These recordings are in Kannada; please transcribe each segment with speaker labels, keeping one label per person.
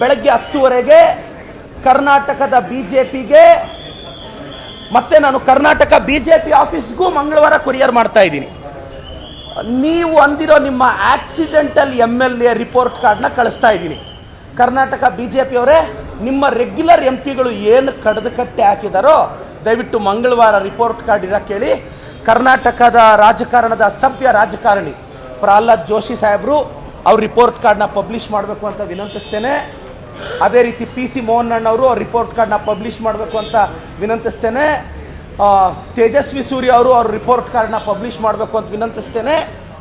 Speaker 1: ಬೆಳಗ್ಗೆ ಹತ್ತುವರೆಗೆ ಕರ್ನಾಟಕದ ಬಿ ಜೆ ಪಿಗೆ ಮತ್ತೆ ನಾನು ಕರ್ನಾಟಕ ಬಿ ಜೆ ಪಿ ಆಫೀಸ್ಗೂ ಮಂಗಳವಾರ ಕೊರಿಯರ್ ಮಾಡ್ತಾ ಇದ್ದೀನಿ. ನೀವು ಅಂದಿರೋ ನಿಮ್ಮ accidental M L A report ಕಾರ್ಡ್ನ ಕಳಿಸ್ತಾ ಇದ್ದೀನಿ. ಕರ್ನಾಟಕ ಬಿ ಜೆ ಪಿಯವರೇ ನಿಮ್ಮ ರೆಗ್ಯುಲರ್ ಎಂ ಪಿಗಳು ಏನು ಕಡ್ದು ಕಟ್ಟೆ ಹಾಕಿದಾರೋ, ದಯವಿಟ್ಟು ಮಂಗಳವಾರ ರಿಪೋರ್ಟ್ ಕಾರ್ಡ್ ಇರೋ ಕೇಳಿ. ಕರ್ನಾಟಕದ ರಾಜಕಾರಣದ ಸಭ್ಯ ರಾಜಕಾರಣಿ ಪ್ರಹ್ಲಾದ್ ಜೋಶಿ ಸಾಹೇಬರು, ಅವ್ರ ರಿಪೋರ್ಟ್ ಕಾರ್ಡ್ನ ಪಬ್ಲಿಷ್ ಮಾಡಬೇಕು ಅಂತ ವಿನಂತಿಸ್ತೇನೆ. ಅದೇ ರೀತಿ ಪಿ ಸಿ ಮೋಹನ್ ಅಣ್ಣವರು ಅವ್ರ ರಿಪೋರ್ಟ್ ಕಾರ್ಡ್ನ ಪಬ್ಲಿಷ್ ಮಾಡಬೇಕು ಅಂತ ವಿನಂತಿಸ್ತೇನೆ. ತೇಜಸ್ವಿ ಸೂರ್ಯ ಅವರು ಅವ್ರ ರಿಪೋರ್ಟ್ ಕಾರ್ಡ್ನ ಪಬ್ಲಿಷ್ ಮಾಡಬೇಕು ಅಂತ ವಿನಂತಿಸ್ತೇನೆ.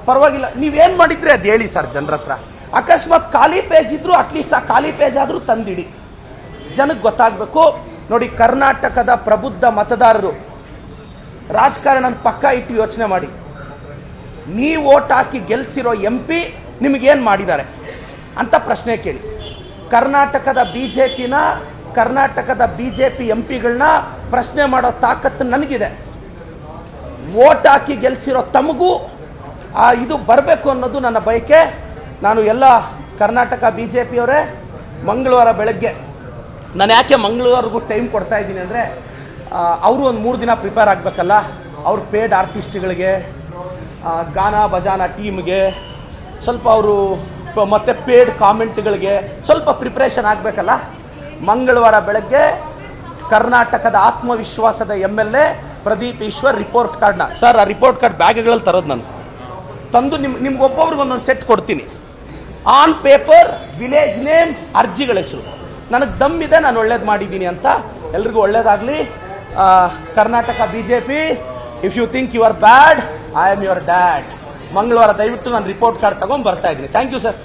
Speaker 1: ಪರವಾಗಿಲ್ಲ, ನೀವೇನು ಮಾಡಿದ್ರೆ ಅದು ಹೇಳಿ ಸರ್ ಜನರ ಹತ್ರ. ಅಕಸ್ಮಾತ್ ಖಾಲಿ ಪೇಜ್ ಇದ್ದರೂ ಅಟ್ಲೀಸ್ಟ್ ಆ ಖಾಲಿ ಪೇಜ್ ಆದರೂ ತಂದಿಡಿ. ಜನಕ್ಕೆ ಗೊತ್ತಾಗಬೇಕು. ನೋಡಿ, ಕರ್ನಾಟಕದ ಪ್ರಬುದ್ಧ ಮತದಾರರು ರಾಜಕಾರಣನ ಪಕ್ಕ ಇಟ್ಟು ಯೋಚನೆ ಮಾಡಿ. ನೀವು ಓಟ್ ಹಾಕಿ ಗೆಲ್ಸಿರೋ ಎಂ ಪಿ ನಿಮಗೇನು ಮಾಡಿದ್ದಾರೆ? ಅಂತ ಪ್ರಶ್ನೆ ಕೇಳಿ. ಕರ್ನಾಟಕದ ಬಿ ಜೆ ಪಿನ ಕರ್ನಾಟಕದ ಬಿ ಜೆ ಪಿ ಎಂ ಪಿಗಳನ್ನ ಪ್ರಶ್ನೆ ಮಾಡೋ ತಾಕತ್ತು ನನಗಿದೆ. ಓಟ್ ಹಾಕಿ ಗೆಲ್ಸಿರೋ ತಮಗೂ ಆ ಇದು ಬರಬೇಕು ಅನ್ನೋದು ನನ್ನ ಬಯಕೆ. ನಾನು ಎಲ್ಲ ಕರ್ನಾಟಕ ಬಿ ಜೆ ಪಿಯವರೇ ಮಂಗಳವಾರ ಬೆಳಗ್ಗೆ, ನಾನು ಯಾಕೆ ಮಂಗಳವಾರಿಗೂ ಟೈಮ್ ಕೊಡ್ತಾ ಇದ್ದೀನಿ ಅಂದರೆ ಅವರು ಒಂದು ಮೂರು ದಿನ ಪ್ರಿಪೇರ್ ಆಗಬೇಕಲ್ಲ, ಅವ್ರ ಪೇಡ್ ಆರ್ಟಿಸ್ಟ್ಗಳಿಗೆ ಗಾನ ಭಜಾನ ಟೀಮ್ಗೆ, ಸ್ವಲ್ಪ ಅವರು ಮತ್ತೆ ಪೇಡ್ ಕಾಮೆಂಟ್ಗಳಿಗೆ ಸ್ವಲ್ಪ ಪ್ರಿಪ್ರೇಷನ್ ಆಗಬೇಕಲ್ಲ? ಮಂಗಳವಾರ ಬೆಳಗ್ಗೆ ಕರ್ನಾಟಕದ ಆತ್ಮವಿಶ್ವಾಸದ M L A Pradeep Eshwar report ಕಾರ್ಡ್ನ ಸರ್ ಆ ರಿಪೋರ್ಟ್ ಕಾರ್ಡ್ ಬ್ಯಾಗ್ಗಳಲ್ಲಿ ತರೋದು ನಾನು. ತಂದು ನಿಮ್ ನಿಮ್ಗೆ ಒಬ್ಬೊಬ್ರಿಗೆ ಒಂದೊಂದು ಸೆಟ್ ಕೊಡ್ತೀನಿ. ಆನ್ ಪೇಪರ್ ವಿಲೇಜ್ ನೇಮ್ ಅರ್ಜಿಗಳ ಹೆಸರು. ನನಗೆ ದಮ್ ಇದೆ ನಾನು ಒಳ್ಳೇದು ಮಾಡಿದ್ದೀನಿ ಅಂತ. ಎಲ್ರಿಗೂ ಒಳ್ಳೇದಾಗಲಿ. Karnataka B J P if you think you are bad I am your dad ಮಂಗಳವಾರ ದಯವಿಟ್ಟು ನಾನು ರಿಪೋರ್ಟ್ ಕಾರ್ಡ್ ತಗೊಂಡ್ ಬರ್ತಾ ಇದ್ದೀನಿ. Thank you sir